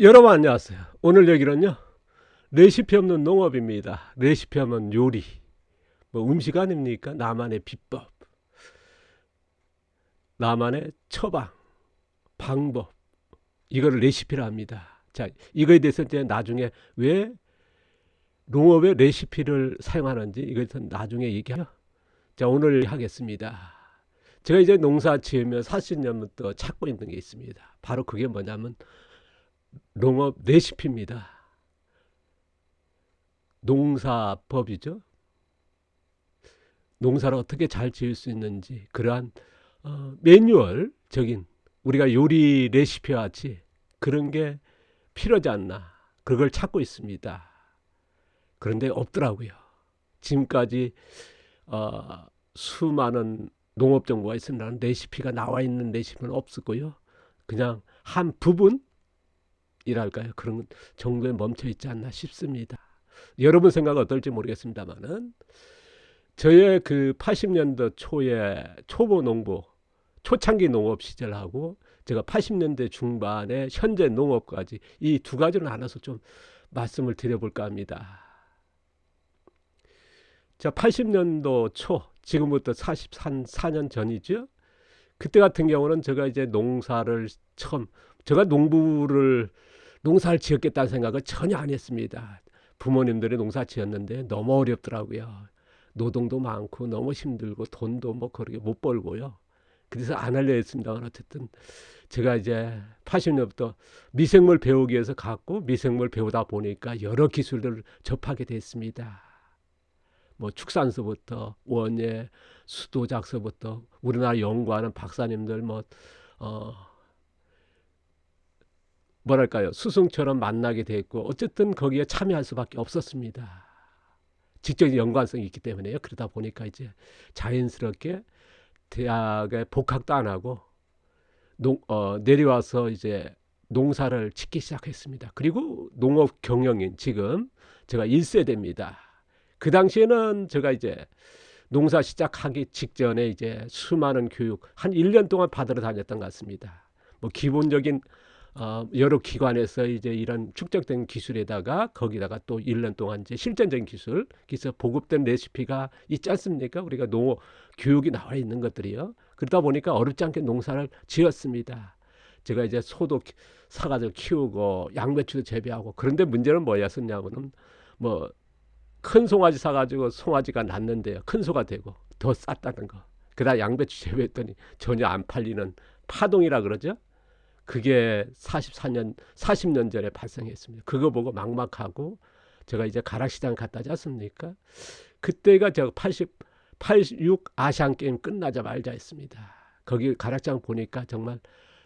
여러분 안녕하세요. 오늘 얘기는요. 레시피 없는 농업입니다. 레시피 없는 요리. 뭐 음식 아닙니까? 나만의 비법. 나만의 처방. 방법. 이거를 레시피라 합니다. 자, 이거에 대해서 이제 나중에 왜 농업의 레시피를 사용하는지 이것은 나중에 얘기해요. 자, 오늘 하겠습니다. 제가 이제 농사 지으며 40년부터 찾고 있는 게 있습니다. 바로 그게 뭐냐면 농업 레시피입니다. 농사법이죠. 농사를 어떻게 잘 지을 수 있는지 그러한 어, 매뉴얼적인 우리가 요리 레시피와 같이 그런 게 필요하지 않나 그걸 찾고 있습니다. 그런데 없더라고요. 지금까지 어, 수많은 농업 정보가 있으나 레시피가 나와 있는 레시피는 없었고요. 그냥 한 부분 이랄까요? 그런 정도에 멈춰 있지 않나 싶습니다. 여러분 생각은 어떨지 모르겠습니다만은 저의 그 80년대 초에 초보 농부 초창기 농업 시절하고 제가 80년대 중반에 현재 농업까지 이 두 가지를 나눠서 좀 말씀을 드려볼까 합니다. 자, 80년도 초 지금부터 44년 전이죠. 그때 같은 경우는 제가 이제 농사를 처음 제가 농부를 농사를 지었겠다는 생각을 전혀 안 했습니다. 부모님들이 농사 지었는데 너무 어렵더라고요. 노동도 많고 너무 힘들고 돈도 뭐 그렇게 못 벌고요. 그래서 안 하려 했습니다만 어쨌든 제가 이제 80년부터 미생물 배우기 위해서 갔고 미생물 배우다 보니까 여러 기술들을 접하게 됐습니다. 뭐 축산서부터 원예, 수도 작서부터 우리나라 연구하는 박사님들 뭐 어, 뭐랄까요 스승처럼 만나게 됐고 어쨌든 거기에 참여할 수밖에 없었습니다. 직접 연관성이 있기 때문에요. 그러다 보니까 이제 자연스럽게 대학에 복학도 안 하고 농, 어, 내려와서 이제 농사를 짓기 시작했습니다. 그리고 농업 경영인 지금 제가 1세대입니다. 그 당시에는 제가 이제 농사 시작하기 직전에 이제 수많은 교육 한 1년 동안 받으러 다녔던 것 같습니다. 뭐 기본적인 어, 여러 기관에서 이제 이런 축적된 기술에다가 거기다가 또 1년 동안 이제 실전적인 기술, 그래서 보급된 레시피가 있지 않습니까? 우리가 농업 교육이 나와 있는 것들이요. 그러다 보니까 어렵지 않게 농사를 지었습니다. 제가 이제 소도 사가지고 키우고 양배추도 재배하고 그런데 문제는 뭐였었냐면은 뭐큰 송아지 사가지고 송아지가 났는데요. 큰 소가 되고 더 쌌다는 거. 그다 양배추 재배했더니 전혀 안 팔리는 파동이라 그러죠. 그게 44년, 40년 전에 발생했습니다. 그거 보고 막막하고 제가 이제 가락시장 갔다 지 않습니까? 그때가 제가 80, 86 아시안 게임 끝나자 말자 했습니다. 거기 가락장 보니까 정말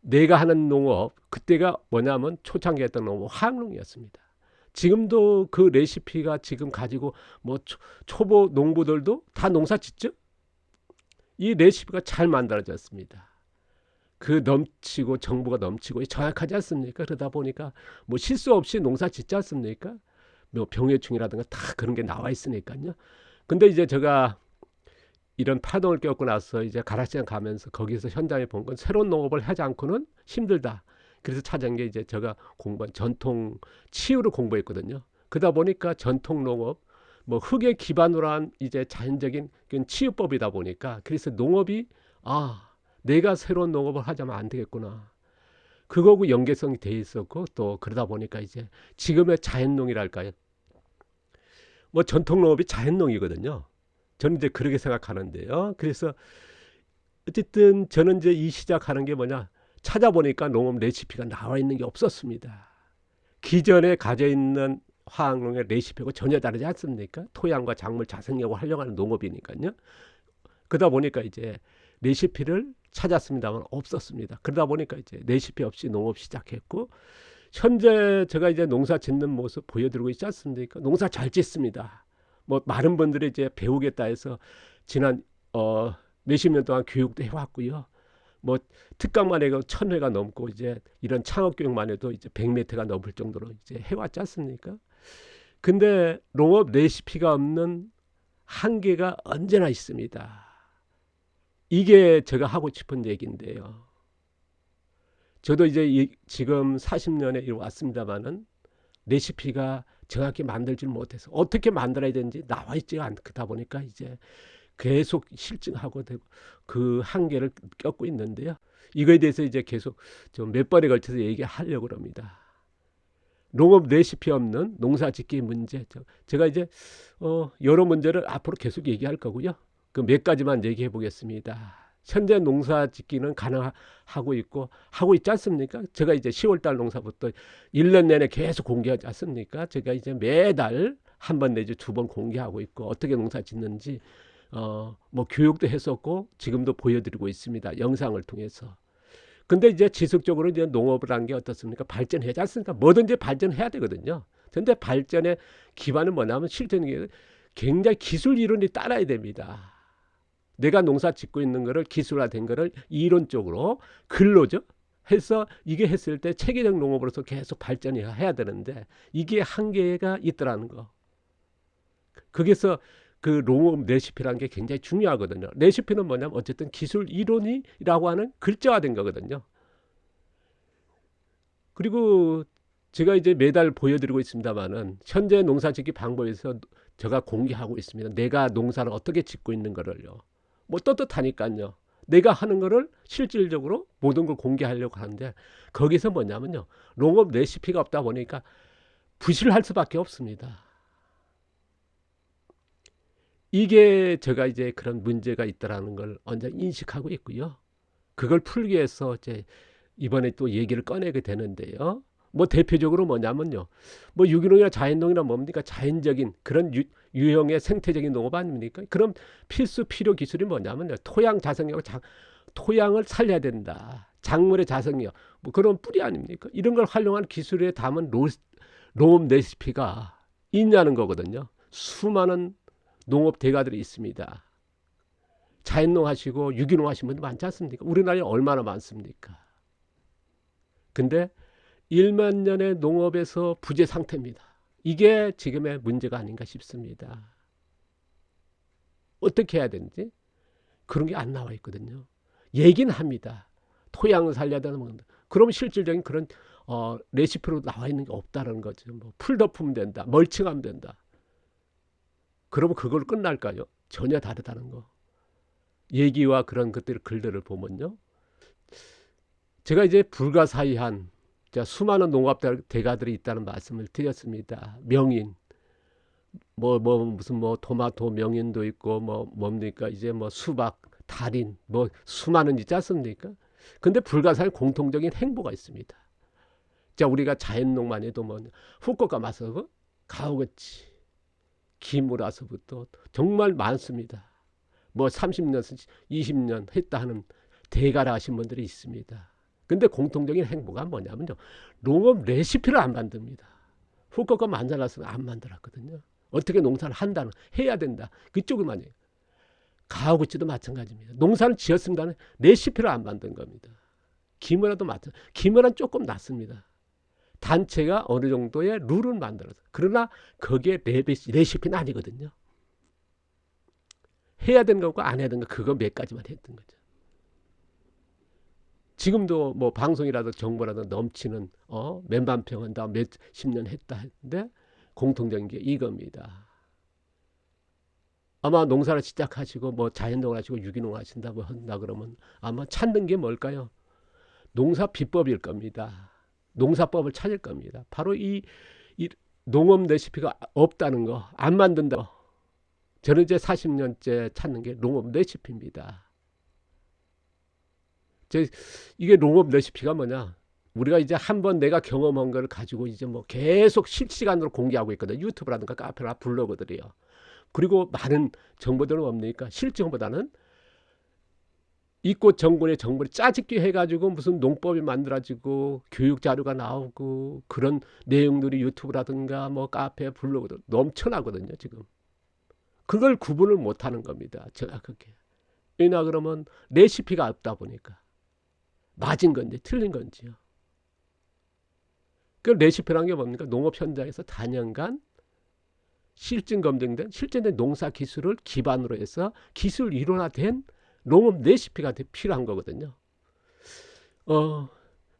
내가 하는 농업 그때가 뭐냐면 초창기 했던 농업 화학농이었습니다. 지금도 그 레시피가 지금 가지고 뭐 초, 보 농부들도 다 농사 짓죠? 이 레시피가 잘 만들어졌습니다. 그 넘치고 정보가 넘치고 정확하지 않습니까? 그러다 보니까 뭐 실수 없이 농사 짓지 않습니까? 뭐 병해충이라든가 다 그런 게 나와 있으니까요. 근데 이제 제가 이런 파동을 겪고 나서 이제 가락시장 가면서 거기서 현장에 본 건 새로운 농업을 하지 않고는 힘들다. 그래서 찾은 게 이제 제가 공부한 전통 치유를 공부했거든요. 그러다 보니까 전통 농업 뭐 흙에 기반으로 한 이제 자연적인 치유법이다 보니까 그래서 농업이 아 내가 새로운 농업을 하자면 안 되겠구나. 그거고 연계성이 돼 있었고 또 그러다 보니까 이제 지금의 자연농이랄까요. 뭐 전통 농업이 자연농이거든요. 저는 이제 그렇게 생각하는데요. 그래서 어쨌든 저는 이제 이 시작하는 게 뭐냐 찾아보니까 농업 레시피가 나와 있는 게 없었습니다. 기존에 가져 있는 화학농의 레시피하고 전혀 다르지 않습니까? 토양과 작물 자생력을 활용하는 농업이니까요. 그러다 보니까 이제 레시피를 찾았습니다만 없었습니다. 그러다 보니까 이제 레시피 없이 농업 시작했고 현재 제가 이제 농사 짓는 모습 보여드리고 있지 않습니까? 농사 잘 짓습니다. 뭐 많은 분들이 이제 배우겠다 해서 지난 어 몇십 년 동안 교육도 해왔고요. 뭐 특강만 해도 천 회가 넘고 이제 이런 창업 교육만 해도 이제 백 몇 회가 넘을 정도로 이제 해왔지 않습니까? 근데 농업 레시피가 없는 한계가 언제나 있습니다. 이게 제가 하고 싶은 얘기인데요. 저도 이제 이, 지금 40년에 왔습니다만은 레시피가 정확히 만들지 못해서 어떻게 만들어야 되는지 나와 있지 않다 보니까 이제 계속 실증하고 되고 그 한계를 겪고 있는데요. 이거에 대해서 이제 계속 좀 몇 번에 걸쳐서 얘기하려고 합니다. 농업 레시피 없는 농사짓기 문제. 제가 이제 어 여러 문제를 앞으로 계속 얘기할 거고요. 그 몇 가지만 얘기해 보겠습니다. 현재 농사 짓기는 가능하고 있고 하고 있지 않습니까? 제가 이제 10월달 농사부터 1년 내내 계속 공개하지 않습니까? 제가 이제 매달 한 번 내지 두 번 공개하고 있고 어떻게 농사 짓는지 어 뭐 교육도 했었고 지금도 보여드리고 있습니다. 영상을 통해서. 근데 이제 지속적으로 이제 농업을 한 게 어떻습니까? 발전해야지 않습니까? 뭐든지 발전해야 되거든요. 근데 발전의 기반은 뭐냐면 실전이 굉장히 기술 이론이 따라야 됩니다. 내가 농사 짓고 있는 거를 기술화된 거를 이론적으로 근로죠. 해서 이게 했을 때 체계적 농업으로서 계속 발전이 해야 되는데 이게 한계가 있더라는 거. 거기서 그 농업 레시피라는 게 굉장히 중요하거든요. 레시피는 뭐냐면 어쨌든 기술 이론이라고 하는 글자화된 거거든요. 그리고 제가 이제 매달 보여드리고 있습니다만은 현재 농사 짓기 방법에서 제가 공개하고 있습니다. 내가 농사를 어떻게 짓고 있는 거를요. 뭐 떳떳하니까요. 내가 하는 거를 실질적으로 모든 걸 공개하려고 하는데 거기서 뭐냐면요. 농업 레시피가 없다 보니까 부실할 수밖에 없습니다. 이게 제가 이제 그런 문제가 있다라는 걸 언제 인식하고 있고요. 그걸 풀기 위해서 이제 이번에 또 얘기를 꺼내게 되는데요. 뭐 대표적으로 뭐냐면요. 뭐 유기농이나 자연농이나 뭡니까? 자연적인 그런 유, 유형의 생태적인 농업 아닙니까? 그럼 필수 필요 기술이 뭐냐면요. 토양 자생력, 자, 토양을 살려야 된다. 작물의 자생력, 뭐 그런 뿌리 아닙니까? 이런 걸 활용한 기술에 담은 로, 농업 레시피가 있냐는 거거든요. 수많은 농업 대가들이 있습니다. 자연농 하시고 유기농 하시는 분들 많지 않습니까? 우리나라에 얼마나 많습니까? 근데 1만 년의 농업에서 부재 상태입니다. 이게 지금의 문제가 아닌가 싶습니다. 어떻게 해야 되는지 그런 게 안 나와 있거든요. 얘기는 합니다. 토양을 살려야 되는 건. 그럼 실질적인 그런 어, 레시피로 나와 있는 게 없다는 거죠. 뭐 풀 덮으면 된다. 멀칭하면 된다. 그러면 그걸 끝날까요? 전혀 다르다는 거. 얘기와 그런 것들 글들을 보면요. 제가 이제 불가사의한 자, 수많은 농업 대가들이 있다는 말씀을 드렸습니다. 명인 뭐, 뭐 무슨 뭐 토마토 명인도 있고 뭐 뭡니까 이제 뭐 수박 달인 뭐 수많은 있지 않습니까? 근데 불가사의 공통적인 행보가 있습니다. 자 우리가 자연농만 해도 뭐 후쿠오카 마서 가오거치 기무라서부터 정말 많습니다. 뭐 30년, 20년 했다 하는 대가라 하신 분들이 있습니다. 근데 공통적인 행보가 뭐냐면요. 농업 레시피를 안 만듭니다. 후쿠오카 만들었으면 안 만들었거든요. 어떻게 농사를 한다는 해야 된다. 그쪽을만 해요. 가오구치도 마찬가지입니다. 농사를 지었습니다는 레시피를 안 만든 겁니다. 기무라도 마찬. 기무라는 조금 낫습니다. 단체가 어느 정도의 룰을 만들어서 그러나 거기에 레시피는 아니거든요. 해야 되는 거고 안 해야 되는 거 그거 몇 가지만 했던 거죠. 지금도 뭐 방송이라도 정보라도 넘치는 어 몇만 평은 다 몇십 년 했다 했는데 공통적인 게 이겁니다. 아마 농사를 시작하시고 뭐 자연농 하시고 유기농 하신다고 뭐 한다 그러면 아마 찾는 게 뭘까요? 농사 비법일 겁니다. 농사법을 찾을 겁니다. 바로 이, 이 농업 레시피가 없다는 거, 안 만든다. 거. 저는 이제 40년째 찾는 게 농업 레시피입니다. 제 이게 농업 레시피가 뭐냐? 우리가 이제 한 번 내가 경험한 걸 가지고 이제 뭐 계속 실시간으로 공개하고 있거든. 유튜브라든가 카페나 블로그들이요. 그리고 많은 정보들은 뭡니까? 실정보다는 이꽃 정군의 정보를 짜집기 해가지고 무슨 농법이 만들어지고 교육 자료가 나오고 그런 내용들이 유튜브라든가 뭐 카페 블로그도 넘쳐나거든요 지금 그걸 구분을 못하는 겁니다 정확하게 왜냐 그러면 레시피가 없다 보니까 맞은 건지 틀린 건지요 그 레시피라는 게 뭡니까 농업 현장에서 단연간 실증 검증된 실제된 농사 기술을 기반으로 해서 기술 이론화된 농업 레시피가 필요한 거거든요. 어,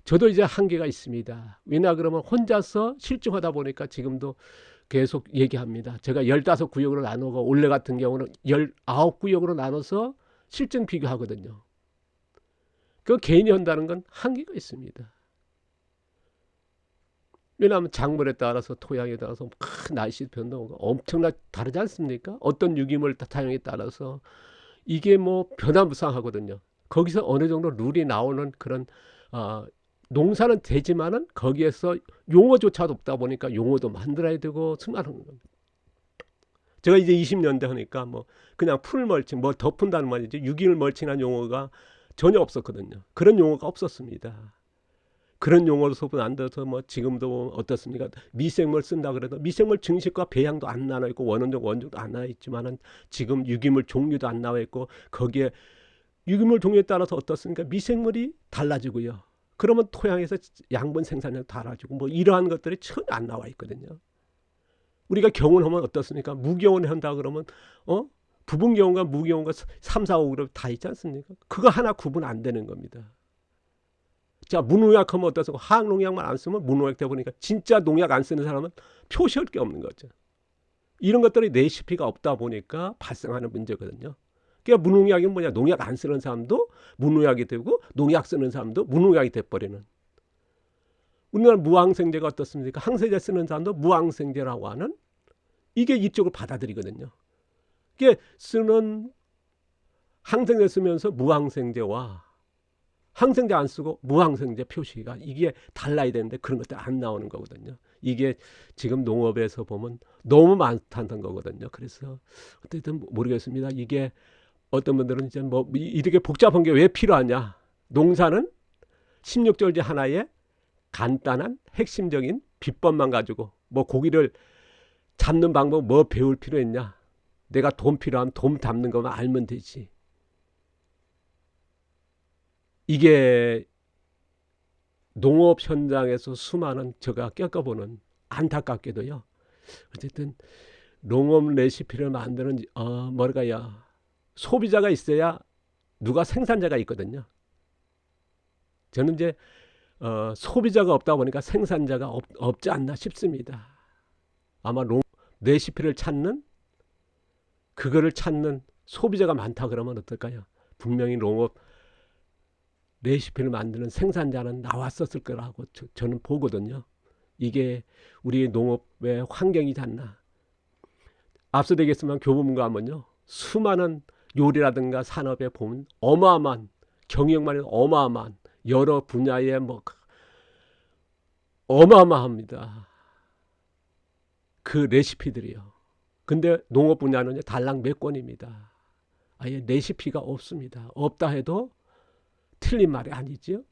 저도 이제 한계가 있습니다. 왜냐 그러면 혼자서 실증하다 보니까 지금도 계속 얘기합니다. 제가 15구역으로 나누고 올해 같은 경우는 19구역으로 나눠서 실증 비교하거든요. 그 개인이 한다는 건 한계가 있습니다. 왜냐하면 작물에 따라서 토양에 따라서 큰 날씨 변동가 엄청나 다르지 않습니까? 어떤 유기물 타양에 따라서 이게 뭐 변화무쌍하거든요. 거기서 어느 정도 룰이 나오는 그런 어, 농사는 되지만은 거기에서 용어조차도 없다 보니까 용어도 만들어야 되고 수많은 겁니다. 제가 이제 20년대 하니까 뭐 그냥 풀 멀칭 뭐 덮은다는 말이지 유기물 멀칭한 용어가 전혀 없었거든요. 그런 용어가 없었습니다. 그런 용어로 소분 안 돼서 뭐 지금도 어떻습니까? 미생물 쓴다 그래도 미생물 증식과 배양도 안 나와 있고 원원적 원적도 안 나와 있지만은 지금 유기물 종류도 안 나와 있고 거기에 유기물 종류에 따라서 어떻습니까? 미생물이 달라지고요. 그러면 토양에서 양분 생산량 달라지고 뭐 이러한 것들이 전혀 안 나와 있거든요. 우리가 경운하면 어떻습니까? 무경운 한다 그러면 어? 부분 경운과 무경운과 3, 4, 5 그룹 다 있지 않습니까? 그거 하나 구분 안 되는 겁니다. 자, 무농약 하면 어떠세요? 화학농약만 안 쓰면 무농약 돼 보니까 진짜 농약 안 쓰는 사람은 표시할 게 없는 거죠. 이런 것들이 레시피가 없다 보니까 발생하는 문제거든요. 그러니까 무농약이 뭐냐? 농약 안 쓰는 사람도 무농약이 되고 농약 쓰는 사람도 무농약이 돼 버리는. 우리나라 무항생제가 어떻습니까? 항생제 쓰는 사람도 무항생제라고 하는 이게 이쪽을 받아들이거든요. 이게 쓰는 항생제 쓰면서 무항생제와 항생제 안 쓰고 무항생제 표시가 이게 달라야 되는데 그런 것들 안 나오는 거거든요. 이게 지금 농업에서 보면 너무 많다는 거거든요. 그래서 어쨌든 모르겠습니다. 이게 어떤 분들은 이제 뭐 이렇게 복잡한 게 왜 필요하냐? 농사는 16절제 하나의 간단한 핵심적인 비법만 가지고 뭐 고기를 잡는 방법 뭐 배울 필요 있냐? 내가 돈 필요하면 돈 잡는 것만 알면 되지. 이게 농업 현장에서 수많은 제가 겪어보는 안타깝게도요. 어쨌든 농업 레시피를 만드는 어 뭐랄까요 소비자가 있어야 누가 생산자가 있거든요. 저는 이제 어, 소비자가 없다 보니까 생산자가 없, 없지 않나 싶습니다. 아마 농 레시피를 찾는 그거를 찾는 소비자가 많다 그러면 어떨까요? 분명히 농업 레시피를 만드는 생산자는 나왔었을 거라고 저, 저는 보거든요. 이게 우리 농업의 환경이지 않나. 앞서 되겠지만 교보문고 하면요. 수많은 요리라든가 산업에 보면 어마어마한 경영만 해도 어마어마한 여러 분야의 뭐 어마어마합니다. 그 레시피들이요. 근데 농업 분야는 달랑 몇 건입니다. 아예 레시피가 없습니다. 없다 해도 틀린 말이 아니죠.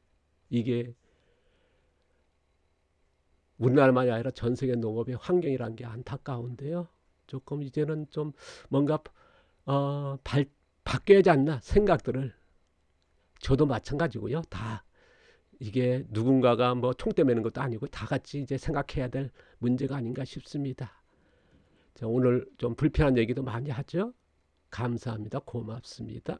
이게 우리나라만이 아니라 전 세계 농업의 환경이란 게 안타까운데요. 조금 이제는 좀 뭔가 어, 발, 바뀌어야지 않나 생각들을 저도 마찬가지고요. 다 이게 누군가가 뭐 총대 매는 것도 아니고 다 같이 이제 생각해야 될 문제가 아닌가 싶습니다. 자, 오늘 좀 불편한 얘기도 많이 하죠. 감사합니다. 고맙습니다.